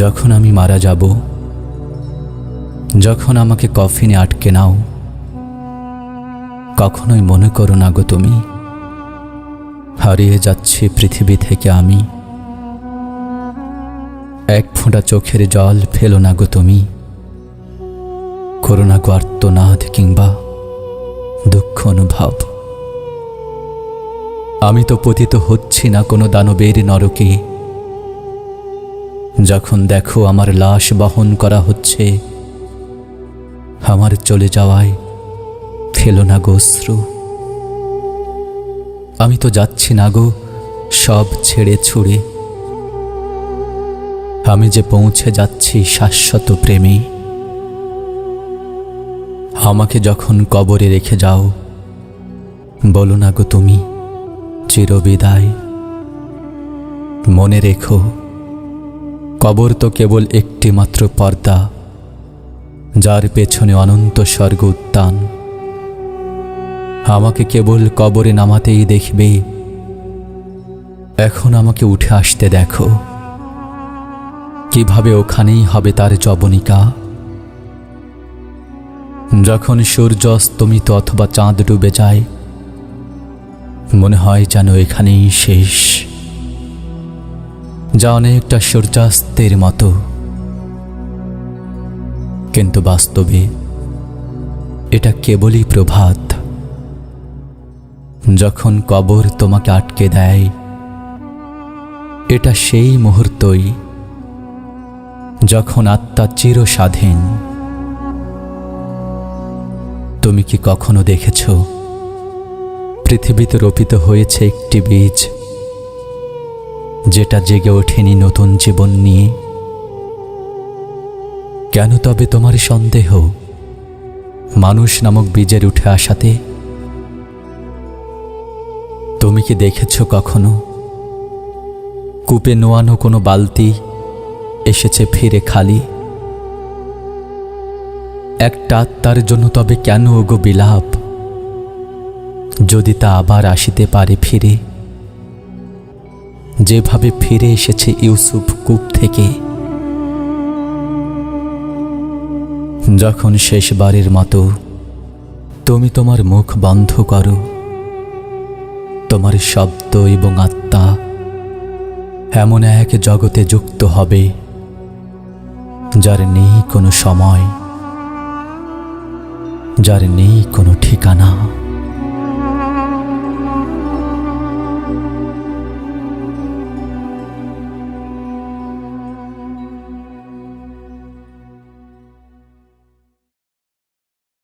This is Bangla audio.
যখন আমি মারা যাব, যখন আমাকে কফিনে আটকে নাও, কখনোই মনে করো না গো তুমি, হারিয়ে যাচ্ছে পৃথিবী থেকে আমি। এক ফোঁটা চোখের জল ফেলো না গো তুমি, করো না গো আর্তনাদ কিংবা দুঃখ অনুভব। আমি তো পতিত হচ্ছি না কোনো দানবের নরকে যখন দেখো আমার লাশ বহন করা হচ্ছে, আমার চলে যাওয়ায় ফেলো না গো অশ্রু। আমি তো যাচ্ছি না গো সব ছেড়ে ছুড়ে। আমি যে পৌঁছে যাচ্ছি শাশ্বত প্রেমে, আমাকে যখন কবরে রেখে যাও, বলো না গো তুমি চিরবিদায়। মনে রেখো কবর তো কেবল একটি মাত্র পর্দা, যার পেছনে অনন্ত স্বর্গ উত্তান আমাকে কেবল কবরে নামাতেই দেখবে। এখন আমাকে উঠে আসতে দেখো। কীভাবে ওখানেই হবে তার জবনিকা যখন সূর্য অস্তমিত অথবা চাঁদ ডুবে যায়, মনে হয় যেন এখানেই শেষ। যা অনেকটা সূর্যাস্তের মতো। কিন্তু বাস্তবে এটা কেবলই প্রভাত। যখন কবর তোমাকে আটকে দেয়, এটা সেই মুহূর্তই যখন আত্মা চির স্বাধীন তুমি কি কখনো দেখেছ? পৃথিবীতে রোপিত হয়েছে একটি বীজ। যেটা জেগে ওঠেনি নতুন জীবন নিয়ে। কেন তবে তোমার সন্দেহ? মানুষ নামক বীজের উঠে আসাতে। তুমি কি দেখেছ কখনো? কূপে নোয়ানো কোনো বালতি এসেছে ফিরে খালি। একটা আত্মার জন্য তবে কেন ওগো বিলাপ? যদি তা আবার আসিতে পারে ফিরে। যেভাবে ফিরে এসেছে ইউসুফ কূপ থেকে, যখন শেষবারের মতো তুমি তোমার মুখ বন্ধ করো, তোমার শব্দ এবং আত্মা এমন এক জগতে যুক্ত হবে, যার নেই কোনো সময়, যার নেই কোনো ঠিকানা।